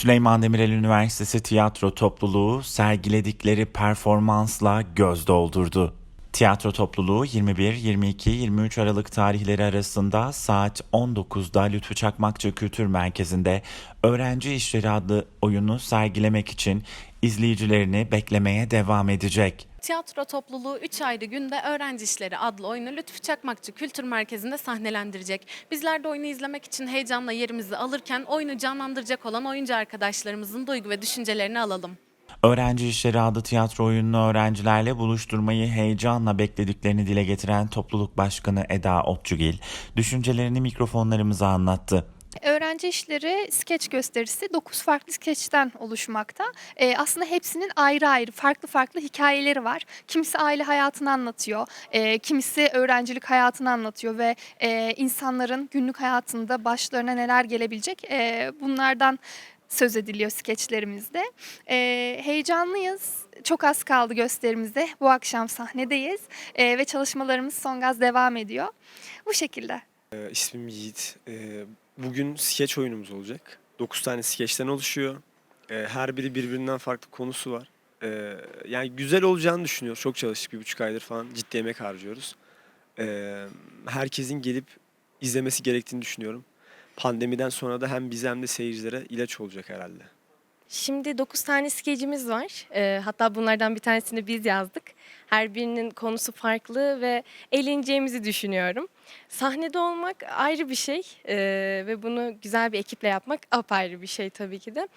Süleyman Demirel Üniversitesi Tiyatro Topluluğu sergiledikleri performansla göz doldurdu. Tiyatro topluluğu 21, 22, 23 Aralık tarihleri arasında saat 19'da Lütfü Çakmakçı Kültür Merkezi'nde Öğrenci İşleri adlı oyunu sergilemek için izleyicilerini beklemeye devam edecek. Tiyatro topluluğu 3 ayrı günde Öğrenci İşleri adlı oyunu Lütfü Çakmakçı Kültür Merkezi'nde sahnelendirecek. Bizler de oyunu izlemek için heyecanla yerimizi alırken oyunu canlandıracak olan oyuncu arkadaşlarımızın duygu ve düşüncelerini alalım. Öğrenci İşleri adlı tiyatro oyununu öğrencilerle buluşturmayı heyecanla beklediklerini dile getiren topluluk başkanı Eda Otçugil, düşüncelerini mikrofonlarımıza anlattı. Öğrenci işleri skeç gösterisi 9 farklı skeçten oluşmakta. Ee, aslında hepsinin ayrı ayrı farklı farklı hikayeleri var. Kimisi aile hayatını anlatıyor, ee, kimisi öğrencilik hayatını anlatıyor ve e, insanların günlük hayatında başlarına neler gelebilecek e, bunlardan söz ediliyor skeçlerimizde. Ee, heyecanlıyız. Çok az kaldı gösterimizde. Bu akşam sahnedeyiz Ee, ve çalışmalarımız son gaz devam ediyor. Bu şekilde. Ee, İsmim Yiğit. Ee, bugün skeç oyunumuz olacak. 9 tane skeçten oluşuyor. Ee, her biri birbirinden farklı konusu var. Ee, yani güzel olacağını düşünüyor. Çok çalıştık bir buçuk aydır falan. Ciddi emek harcıyoruz. Ee, herkesin gelip izlemesi gerektiğini düşünüyorum. Pandemiden sonra da hem bize hem de seyircilere ilaç olacak herhalde. Şimdi 9 tane skecimiz var. Ee, hatta bunlardan bir tanesini biz yazdık. Her birinin konusu farklı ve eğleneceğimizi düşünüyorum. Sahnede olmak ayrı bir şey ee, ve bunu güzel bir ekiple yapmak apayrı bir şey tabii ki de.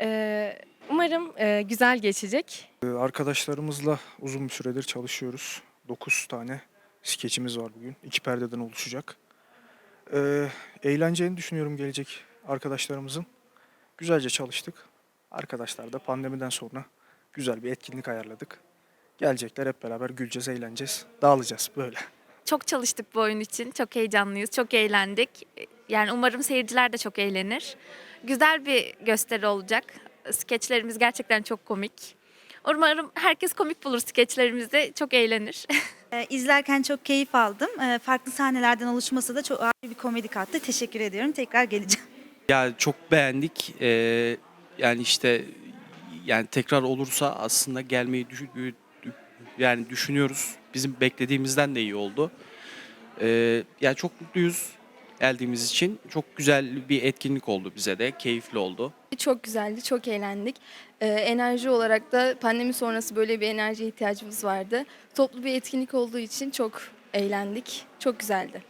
Ee, umarım e, güzel geçecek. Arkadaşlarımızla uzun bir süredir çalışıyoruz. 9 tane skeçimiz var bugün. İki perdeden oluşacak. Ee, eğleneceğini düşünüyorum gelecek arkadaşlarımızın. Güzelce çalıştık. Arkadaşlar da pandemiden sonra güzel bir etkinlik ayarladık. Gelecekler hep beraber güleceğiz, eğleneceğiz, dağılacağız böyle. Çok çalıştık bu oyun için. Çok heyecanlıyız. Çok eğlendik. Yani umarım seyirciler de çok eğlenir. Güzel bir gösteri olacak. Skeçlerimiz gerçekten çok komik. Umarım herkes komik bulur skeçlerimizi. Çok eğlenir. Ee, İzlerken çok keyif aldım. Ee, Farklı sahnelerden oluşması da çok ayrı bir komedi kattı. Teşekkür ediyorum. Tekrar geleceğim. Ya çok beğendik. Ee, yani işte yani tekrar olursa aslında gelmeyi düşün, yani düşünüyoruz. Bizim beklediğimizden de iyi oldu. Ee, yani çok mutluyuz geldiğimiz için. Çok güzel bir etkinlik oldu bize de. Keyifli oldu. Çok güzeldi, çok eğlendik. Ee, enerji olarak da pandemi sonrası böyle bir enerjiye ihtiyacımız vardı. Toplu bir etkinlik olduğu için çok eğlendik. Çok güzeldi.